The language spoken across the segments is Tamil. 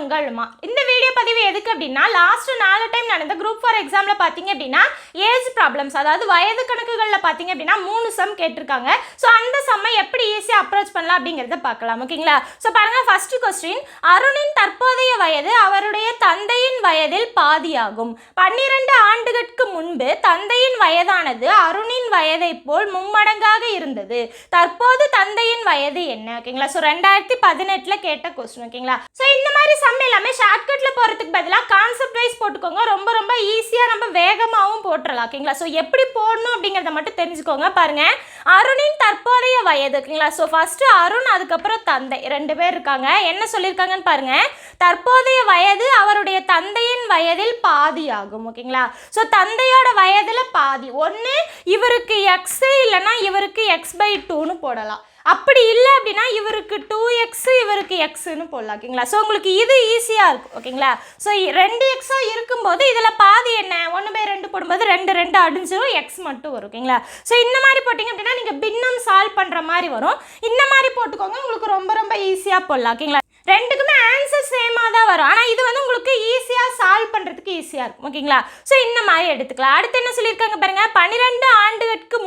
குணங்கள்மா இந்த வீடியோ பதிவு எதுக்கு அப்படின்னா லாஸ்ட் நாலு டைம் நடந்த குரூப் ஃபார் எக்ஸாமில் பார்த்தீங்க அப்படின்னா ஏஜ் ப்ராப்ளம்ஸ் அதாவது வயது கணக்குகளில் பார்த்தீங்க அப்படின்னா மூணு சம் கேட்டிருக்காங்க. ஸோ அந்த சம்மை எப்படி ஈஸியாக அப்ரோச் பண்ணலாம் அப்படிங்கிறத பார்க்கலாம் ஓகேங்களா ஸோ பாருங்க ஃபர்ஸ்ட் கொஸ்டின் அருணின் தற்போதைய வயது அவருடைய தந்தையின் வயதில் பாதியாகும். பன்னிரண்டு ஆண்டுகளுக்கு முன்பு தந்தையின் வயதானது அருணின் வயதை போல் மும்மடங்காக இருந்தது. தற்போது தந்தையின் வயது என்ன ஓகேங்களா ஸோ ரெண்டாயிரத்தி பதினெட்டில் கேட்ட கொஸ்டின் ஓகேங்களா ஸோ இந்த மாதிரி சம் எல்லாமே ஷார்ட்கட்டில் போகிறதுக்கு பதிலாக கான்செப்ட் வைஸ் போட்டுக்கோங்க. ரொம்ப ரொம்ப ஈஸியாக நம்ம வேகமாகவும் போட்டுடலாம் ஓகேங்களா ஸோ எப்படி போடணும் அப்படிங்கிறத மட்டும் தெரிஞ்சுக்கோங்க பாருங்கள் அருணின் தற்போதைய வயது ஓகேங்களா ஸோ ஃபஸ்ட்டு அருண் அதுக்கப்புறம் தந்தை. ரெண்டு பேர் இருக்காங்க. என்ன சொல்லியிருக்காங்கன்னு பாருங்கள் தற்போதைய வயது அவருடைய தந்தையின் வயதில் பாதி ஆகும் ஓகேங்களா ஸோ தந்தையோட வயதில் பாதி. ஒன்று இவருக்கு எக்ஸு இல்லைன்னா இவருக்கு எக்ஸ் பை டூன்னு போடலாம். அப்படி இல்லை அப்படின்னா இவருக்கு டூ எக்ஸ் இவருக்கு எக்ஸ்னு போடலாம் ஓகேங்களா? ஸோ உங்களுக்கு இது ஈஸியாக இருக்கும் ஓகேங்களா? ஸோ ரெண்டு எக்ஸாக இருக்கும்போது இதில் பாதி என்ன? ஒன்று பை ரெண்டு போடும்போது ரெண்டு ரெண்டு அடிஞ்சிரும் எக்ஸ் மட்டும் வரும் ஓகேங்களா? ஸோ இந்த மாதிரி போட்டிங்க அப்படின்னா நீங்கள் பின்னம் சால்வ் பண்ணுற மாதிரி வரும். இந்த மாதிரி போட்டுக்கோங்க உங்களுக்கு ரொம்ப ரொம்ப ஈஸியாக போடலாம் ஓகேங்களா? ரெண்டுக்குமே ஆன்சர் சேமாக தான் வரும். ஆனால் இது வந்து உங்களுக்கு ஈஸியாக சால்வ் பண்ணுறதுக்கு ஈஸியாக இருக்கும் ஓகேங்களா? ஸோ இந்த மாதிரி எடுத்துக்கலாம். அடுத்து என்ன சொல்லியிருக்காங்க பாருங்கள் பன்னிரெண்டு ஆண்டுகளுக்கு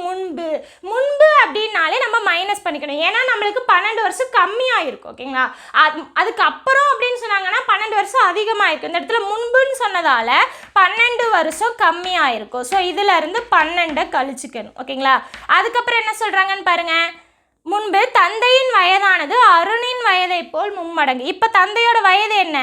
நம்ம பண்ணிக்கணும். ஏன்னா நம்மளுக்கு பன்னெண்டு வருஷம் கம்மியாக இருக்கும் ஓகேங்களா அது அதுக்கப்புறம் அப்படின்னு சொன்னாங்கன்னா பன்னெண்டு வருஷம் அதிகமாக இருக்குது இந்த இடத்துல முன்புன்னு சொன்னதால் பன்னெண்டு வருஷம் கம்மியாக இருக்கும் ஸோ இதுல இருந்து பன்னெண்டை கழிச்சுக்கணும் ஓகேங்களா அதுக்கப்புறம் என்ன சொல்கிறாங்கன்னு பாருங்கள் முன்பு தந்தையின் வயதானது அருணின் வயதை போல் மும்மடங்கு. இப்போ தந்தையோட வயது என்ன?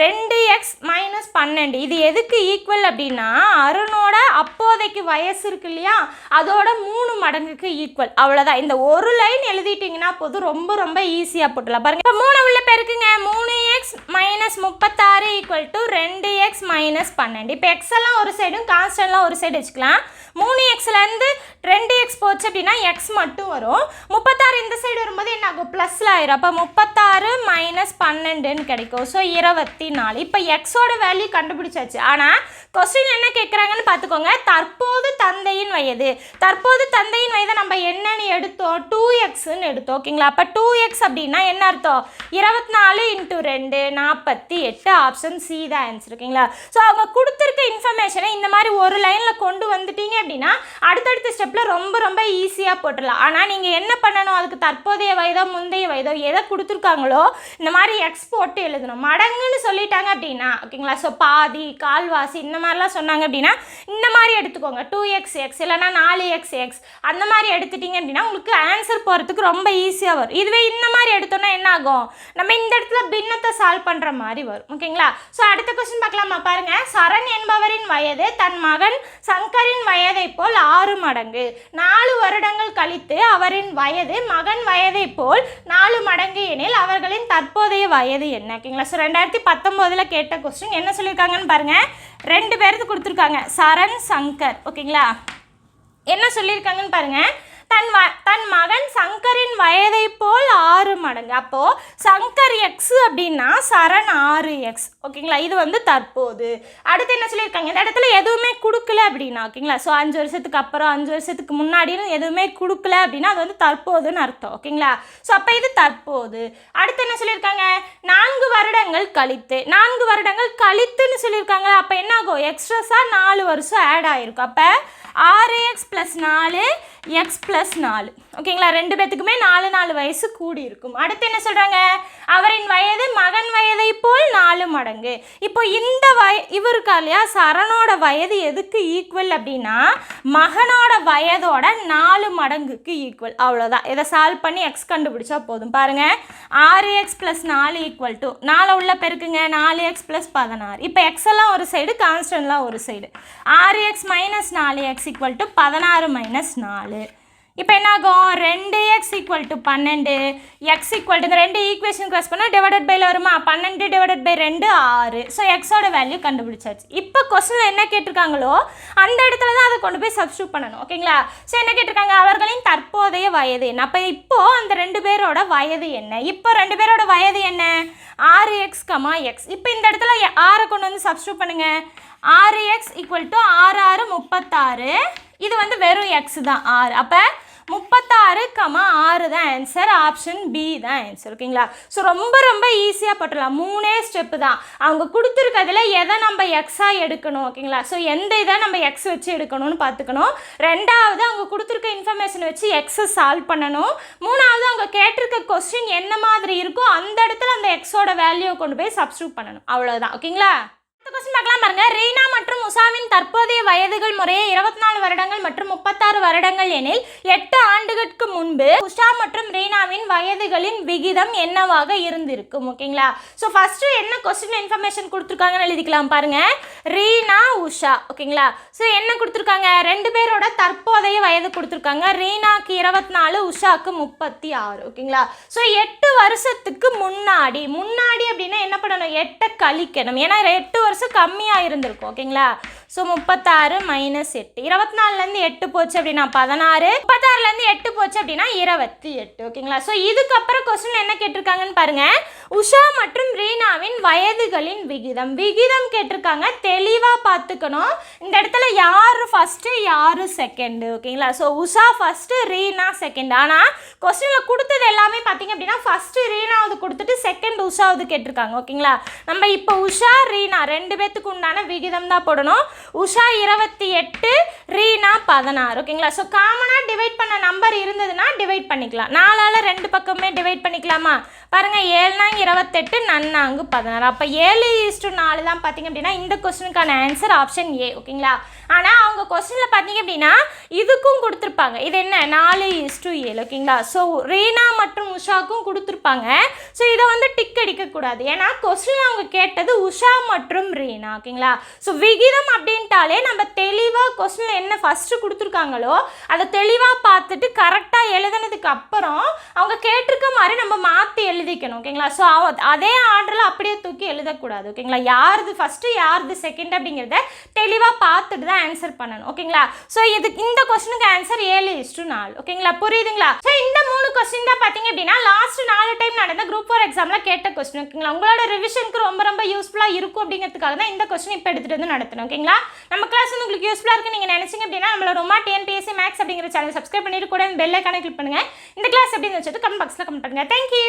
ரெண்டு எக்ஸ் மைனஸ் பன்னெண்டு. இது எதுக்கு ஈக்குவல் அப்படின்னா அருணோட அப்போதைக்கு வயசு இருக்கு இல்லையா? அதோட மூணு மடங்குக்கு ஈக்குவல் அவ்வளோதான் இந்த ஒரு லைன் எழுதிட்டீங்கன்னா போதும். ரொம்ப ரொம்ப ஈஸியாக போட்டுலாம் பாருங்க. இப்போ மூணு உள்ள பெருக்குங்க. மூணு எக்ஸ் மைனஸ் முப்பத்தாறு ஈக்குவல் டு ரெண்டு எக்ஸ் மைனஸ் பன்னெண்டு. இப்போ எக்ஸ் எல்லாம் ஒரு சைடும் கான்ஸ்டன்ட்லாம் ஒரு சைடு வச்சுக்கலாம். மூணு எக்ஸ்லேருந்து ரெண்டு எக்ஸ் போச்சு அப்படின்னா எக்ஸ் மட்டும் வரும். முப்பத்தாறு இந்த சைடு வரும்போது என்ன ஆகும்? ப்ளஸில் ஆயிரும். அப்போ முப்பத்தாறு மைனஸ் பன்னெண்டுன்னு கிடைக்கும். ஸோ இருபத்தி நாலு இப்போ எக்ஸோட வேல்யூ கண்டுபிடிச்சாச்சு. ஆனால் கொஸ்டின் என்ன கேட்குறாங்கன்னு பார்த்துக்கோங்க தற்போது தந்தையின் வயது. தற்போது தந்தையின் வயதை நம்ம என்னன்னு எடுத்தோம்? டூ எக்ஸ்ன்னு எடுத்தோம். ஓகேங்களா அப்போ டூ எக்ஸ் அப்படின்னா என்ன அர்த்தம்? இருபத்தி நாலு இன்ட்டு ரெண்டு நாற்பத்தி எட்டு ஆப்ஷன் சி தான் ஆன்சர் ஓகேங்களா ஸோ அவங்க கொடுத்துருக்க இன்ஃபர்மேஷனை இந்த மாதிரி ஒரு லைனில் கொண்டு வந்துட்டீங்க அப்படின்னா அடுத்தடுத்த ஸ்டெப் ஸ்டெப்பில் ரொம்ப ரொம்ப ஈஸியாக போட்டுடலாம். ஆனால் நீங்கள் என்ன பண்ணணும்? அதுக்கு தற்போதைய வயதோ முந்தைய வயதோ எதை கொடுத்துருக்காங்களோ இந்த மாதிரி எக்ஸ் போட்டு எழுதணும். மடங்குன்னு சொல்லிட்டாங்க அப்படின்னா ஓகேங்களா? ஸோ பாதி கால்வாசி இந்த மாதிரிலாம் சொன்னாங்க அப்படின்னா இந்த மாதிரி எடுத்துக்கோங்க. டூ எக்ஸ் எக்ஸ் இல்லைனா நாலு எக்ஸ் எக்ஸ் அந்த மாதிரி எடுத்துட்டீங்க அப்படின்னா உங்களுக்கு ஆன்சர் போகிறதுக்கு ரொம்ப ஈஸியாக வரும். இதுவே இந்த மாதிரி எடுத்தோன்னா என்ன ஆகும்? நம்ம இந்த இடத்துல பின்னத்தை சால்வ் பண்ணுற மாதிரி வரும். ஓகேங்களா? ஸோ அடுத்த கொஸ்டின் பார்க்கலாமா? பாருங்கள் சரண் என்பவரின் வயது தன் மகன் சங்கரின் வயதை போல் ஆறு மடங்கு. நாலு வருடங்கள் கழித்து அவரின் வயது மகன் வயதை போல் நாலு மடங்கு எனில் அவர்களின் தற்போதைய வயது என்ன? ஓகேங்களா? ஸோ ரெண்டாயிரத்தி பத்தொம்போதில் கேட்ட கொஸ்டின் என்ன சொல்லியிருக்காங்கன்னு பாருங்க. ரெண்டு பேருக்கு கொடுத்துருக்காங்க. சரண் சங்கர். ஓகேங்களா? என்ன சொல்லியிருக்காங்கன்னு பாருங்க. தன் வ தன் மகன் சங்கரின் வயதை போல் ஆறு மடங்கு. அப்போது சங்கர் எக்ஸ் அப்படின்னா சரண் ஆறு எக்ஸ் ஓகேங்களா இது வந்து தற்போது. அடுத்து என்ன சொல்லியிருக்காங்க? இந்த இடத்துல எதுவுமே கொடுக்கல அப்படின்னா ஓகேங்களா ஸோ அஞ்சு வருஷத்துக்கு அப்புறம் அஞ்சு வருஷத்துக்கு முன்னாடின்னு எதுவுமே கொடுக்கல அப்படின்னா அது வந்து தற்போதுன்னு அர்த்தம். ஓகேங்களா ஸோ அப்போ இது தற்போது. அடுத்து என்ன சொல்லியிருக்காங்க? நான்கு வருடங்கள் கழித்து நான்கு வருடங்கள் கழித்துன்னு சொல்லியிருக்காங்க அப்போ என்ன ஆகும்? எக்ஸ்ட்ரஸாக நாலு வருஷம் ஆட் ஆகிருக்கும் அப்போ ஆறு எக்ஸ் ப்ளஸ் நாலு எக்ஸ் ப்ளஸ் நாலு. ஓகேங்களா ரெண்டு பேத்துக்குமே நாலு நாலு வயசு கூடி இருக்கும். அடுத்து என்ன சொல்கிறாங்க அவரின் வயது மகன் வயதை போல் நாலு மடங்கு. இப்போ இந்த வய இவருக்கா இல்லையா? சரணோட வயது எதுக்கு ஈக்குவல் அப்படின்னா மகனோட வயதோட நாலு மடங்குக்கு ஈக்குவல் அவ்வளோதான் இதை சால்வ் பண்ணி எக்ஸ் கண்டுபிடிச்சா போதும். பாருங்கள் ஆறு எக்ஸ் ப்ளஸ் நாலு ஈக்குவல் டு நாலு உள்ள பெருக்குங்க. நாலு எக்ஸ் ப்ளஸ் பதினாறு. இப்போ எக்ஸ் எல்லாம் ஒரு சைடு கான்ஸ்டன்ட்லாம் ஒரு சைடு ஆறு எக்ஸ் மைனஸ் நாலு எக்ஸ் ஈக்குவல் டு பதினாறு மைனஸ் நாலு. இப்போ என்ன ஆகும் ரெண்டு எக்ஸ் ஈக்குவல் டு பன்னெண்டு. எக்ஸ் ஈக்குவல் டு இந்த ரெண்டு ஈக்குவேஷன் கிராஸ் பண்ணால் டிவைடட் பைல வருமா? பன்னெண்டு டிவைடட் பை ரெண்டு ஆறு. ஸோ எக்ஸோட வேல்யூ கண்டுபிடிச்சாச்சு. இப்போ கொஸ்டினில் என்ன கேட்டிருக்காங்களோ அந்த இடத்துல தான் அதை கொண்டு போய் சப்ஸ்டியூட் பண்ணணும். ஓகேங்களா ஸோ என்ன கேட்டிருக்காங்க? அவர்களின் தற்போதைய வயது என்ன? அப்போ இப்போது அந்த ரெண்டு பேரோட வயது என்ன? இப்போ ரெண்டு பேரோட வயது என்ன? ஆறு எக்ஸ் கமா எக்ஸ் இப்போ இந்த இடத்துல ஆறை கொண்டு வந்து சப்ஸ்டியூட் பண்ணுங்கள் ஆறு எக்ஸ் ஈக்குவல் டு ஆறு ஆறு முப்பத்தாறு. இது வந்து வெறும் எக்ஸ் தான் ஆறு அப்போ முப்பத்தாறு கமா ஆறு தான் ஆன்சர் ஆப்ஷன் பி தான் ஆன்சர் ஓகேங்களா? ஸோ ரொம்ப ரொம்ப ஈஸியாக போட்டுடலாம். மூணே ஸ்டெப்பு தான். அவங்க கொடுத்துருக்கிறதுல எதை நம்ம எக்ஸாக எடுக்கணும் ஓகேங்களா? ஸோ எந்த இதை நம்ம எக்ஸ் வச்சு எடுக்கணும்னு பார்த்துக்கணும். ரெண்டாவது அவங்க கொடுத்துருக்க இன்ஃபர்மேஷன் வச்சு எக்ஸை சால்வ் பண்ணணும். மூணாவது அவங்க கேட்டிருக்க கொஸ்டின் என்ன மாதிரி இருக்கோ அந்த இடத்துல அந்த எக்ஸோட வேல்யூவை கொண்டு போய் சப்ஸ்டியூட் பண்ணணும். அவ்வளோதான் ஓகேங்களா? கொஸ்டின் பார்க்கலாம் பாருங்க. ரீனா மற்றும் உஷாவின் தற்போதைய வயதுகள் முறையே இருபத்தி நாலு வருடங்கள் மற்றும் முப்பத்தாறு வருடங்கள் எனில் எட்டு ஆண்டுகளுக்கு முன்பு உஷா மற்றும் ரீனாவின் வயதுகளின் விகிதம் என்னவாக இருந்திருக்கும் ஓகேங்களா? ஸோ ஃபர்ஸ்ட் என்ன கொஸ்டின் இன்ஃபர்மேஷன் கொடுத்துருக்காங்கன்னு எழுதிக்கலாம் பாருங்க. ரீனா உஷா ஓகேங்களா? ஸோ என்ன கொடுத்துருக்காங்க? ரெண்டு பேரோட தற்போதைய வயது கொடுத்துருக்காங்க. ரீனாக்கு இருபத்தி நாலு உஷாக்கு முப்பத்தி ஆறு ஓகேங்களா? ஸோ எட்டு வருஷத்துக்கு முன்னாடி முன்னாடி அப்படின்னா என்ன பண்ணணும்? எட்டை கழிக்கணும். ஏன்னா எட்டு வருஷம் கம்மியாக இருந்திருக்கும் ஓகேங்களா ஸோ முப்பத்தாறு மைனஸ் எட்டு. இருபத்தி நாலுலேருந்து எட்டு போச்சு அப்படின்னா பதினாறு. முப்பத்தாறுலேருந்து எட்டு போச்சு அப்படின்னா இருபத்தி எட்டு. ஓகேங்களா? ஸோ இதுக்கப்புறம் கொஸ்டின் என்ன கேட்டிருக்காங்கன்னு பாருங்கள் உஷா மற்றும் ரீனாவின் வயதுகளின் விகிதம். விகிதம் கேட்டிருக்காங்க. தெளிவாக பார்த்துக்கணும். இந்த இடத்துல யார் ஃபஸ்ட்டு யார் செகண்டு ஓகேங்களா? So Usha first Reena second ஆனால் கொஸ்டினில் கொடுத்தது எல்லாமே பார்த்தீங்க அப்படின்னா ஃபஸ்ட்டு ரீனாவது கொடுத்துட்டு செகண்ட் உஷாவது கேட்டிருக்காங்க. ஓகேங்களா? நம்ம இப்போ உஷா ரீனா ரெண்டு பேத்துக்கு உண்டான விகிதம் தான் போடணும். உஷா இருபத்தி எட்டு ரீனா பதினாறு. ஓகேங்களா? ஸோ காமனாக டிவைட் பண்ண நம்பர் இருந்ததுன்னா டிவைட் பண்ணிக்கலாம். நாலால் ரெண்டு பக்கமே டிவைட் பண்ணிக்கலாமா? பாருங்கள் ஏழுனாங்க இருபத்தெட்டு நன்னாங்கு பதினாறு. அப்போ ஏழு ஈஸ்டு நாலு தான் பார்த்தீங்க அப்படின்னா இந்த கொஸ்டினுக்கான ஆன்சர் ஆப்ஷன் ஏ ஓகேங்களா ஆனால் அவங்க கொஸ்டினில் பார்த்தீங்க அப்படின்னா இதுக்கும் கொடுத்துருப்பாங்க. இது என்ன? நாலு ஈஸ்டு ஏழு ஓகேங்களா ஸோ ரீனா மற்றும் உஷாக்கும் கொடுத்துருப்பாங்க. ஸோ இதை வந்து டிக் அடிக்கக்கூடாது. ஏன்னா கொஸ்டின் அவங்க கேட்டது உஷா மற்றும் ரீனா ஓகேங்களா ஸோ விகிதம் அப்படின்ட்டாலே நம்ம தெளிவாக கொஸ்டினில் என்ன ஃபஸ்ட்டு கொடுத்துருக்காங்களோ அதை தெளிவாக பார்த்துட்டு கரெக்டாக எழுதுனதுக்கு அப்புறம் அவங்க கேட்டிருக்க மாதிரி நம்ம மாற்றி எழுதிக்கணும் ஓகேங்களா? ஸோ அதே ஆர்டரில் அப்படியே தூக்கி எழுதக்கூடாது ஓகேங்களா? யாருது ஃபஸ்ட்டு யாருது செகண்ட் அப்படிங்கிறத தெளிவாக பார்த்துட்டு தான் ஆன்சர் பண்ணணும் ஓகேங்களா? ஸோ இது இந்த கொஸ்டினுக்கு ஆன்சர் ஏழு இஸ்டு நாலு ஓகேங்களா? புரியுதுங்களா? ஸோ இந்த மூணு கொஸ்டின் தான் பார்த்தீங்க அப்படின்னா லாஸ்ட் நாலு டைம் நடந்த குரூப் ஃபோர் எக்ஸாமில் கேட்ட கொஸ்டின் ஓகேங்களா? உங்களோட ரிவிஷனுக்கு ரொம்ப ரொம்ப யூஸ்ஃபுல்லாக இருக்கும் அப்படிங்கிறதுக்காக தான் இந்த கொஸ்டின் இப்போ எடுத்துகிட்டு வந்து நடத்தணும் ஓகேங்களா? நம்ம கிளாஸ் வந்து உங்களுக்கு யூஸ்ஃபுல்லாக இருக்குது நீங்கள் நினச்சிங்க அப்படின்னா நம்மளோட ரொம்ப டிஎன்பிஎஸ்சி மேக்ஸ் அப்படிங்கிற சேனல் சப்ஸ்கிரைப் பண்ணிட்டு கூட பெல் ஐக்கானை கிளிக் பண்ணுங்க. இந்த கிளாஸ் எப்படி இருந்துச்சு கமெண்ட் பாக்ஸில் கமெண்ட் பண்ணுங்கள் தேங்க்யூ